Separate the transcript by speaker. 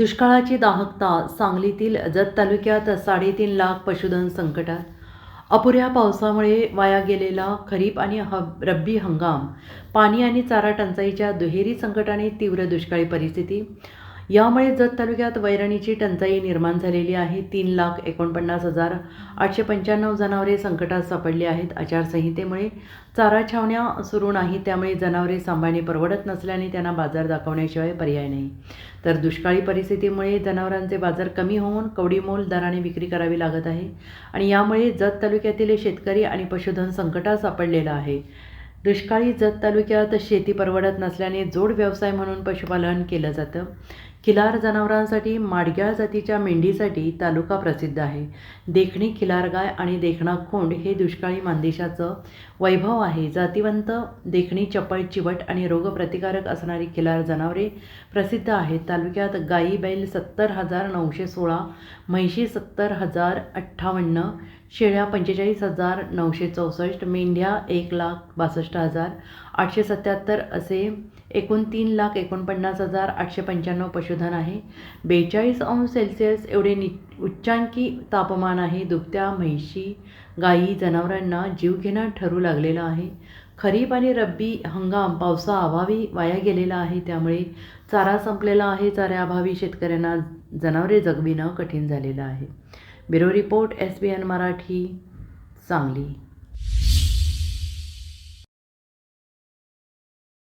Speaker 1: दुष्काळाची दाहकता सांगलीतील जत तालुक्यात साडेतीन लाख पशुधन संकटात. अपुऱ्या पावसामुळे वाया गेलेला खरीप आणि ह रब्बी हंगाम पाणी आणि चारा टंचाईच्या दुहेरी संकटाने तीव्र दुष्काळी परिस्थिती. यामुळे जत तालुक्यात वैरणीची टंचाई निर्माण झालेली आहे. तीन लाख एकोणपन्नास हजार आठशे पंच्याण्णव जनावरे संकटात सापडली आहेत. आचारसंहितेमुळे चारा छावण्या सुरू नाही त्यामुळे जनावरे सांभाळणे परवडत नसल्याने त्यांना बाजार दाखवण्याशिवाय पर्याय नाही. तर दुष्काळी परिस्थितीमुळे जनावरांचे बाजार कमी होऊन कवडीमोल दराने विक्री करावी लागत आहे आणि यामुळे जत तालुक्यातील शेतकरी आणि पशुधन संकटात सापडलेलं आहे. दुष्काळी जत तालुक्यात शेती परवडत नसल्याने जोड व्यवसाय म्हणून पशुपालन केलं जातं. खिलार जनावरांसाठी माडग्याळ जातीच्या मेंढीसाठी तालुका प्रसिद्ध आहे. देखणी खिलार गाय आणि देखणा खोंड हे दुष्काळी मानदेशाचं वैभव आहे. जातिवंत देखणी चपळ चिवट आणि रोगप्रतिकारक असणारी खिलार जनावरे प्रसिद्ध आहेत. तालुक्यात गायी बैल सत्तर हजार नऊशे सोळा म्हैशी सत्तर हजार अठ्ठावन्न शेळ्या पंचेचाळीस हजार नऊशे चौसष्ट मेंढ्या एक लाख बासष्ट हजार आठशे सत्याहत्तर असे एकूण तीन लाख एकोणपन्नास हजार आठशे पंच्याण्णव पशुधन आहे. बेचाळीस अंश सेल्सिअस एवढे नि उच्चांकी तापमान आहे. दुभत्या म्हैशी गायी जनावरांना जीवघेणा ठरू लागलेला आहे. खरीप आणि रब्बी हंगाम पावसाअभावी वाया गेलेला आहे. त्यामुळे चारा संपलेला आहे. चाऱ्याअभावी शेतकऱ्यांना जनावरे जगविणं कठीण झालेलं आहे. Bureau report S B N Marathi Sangli.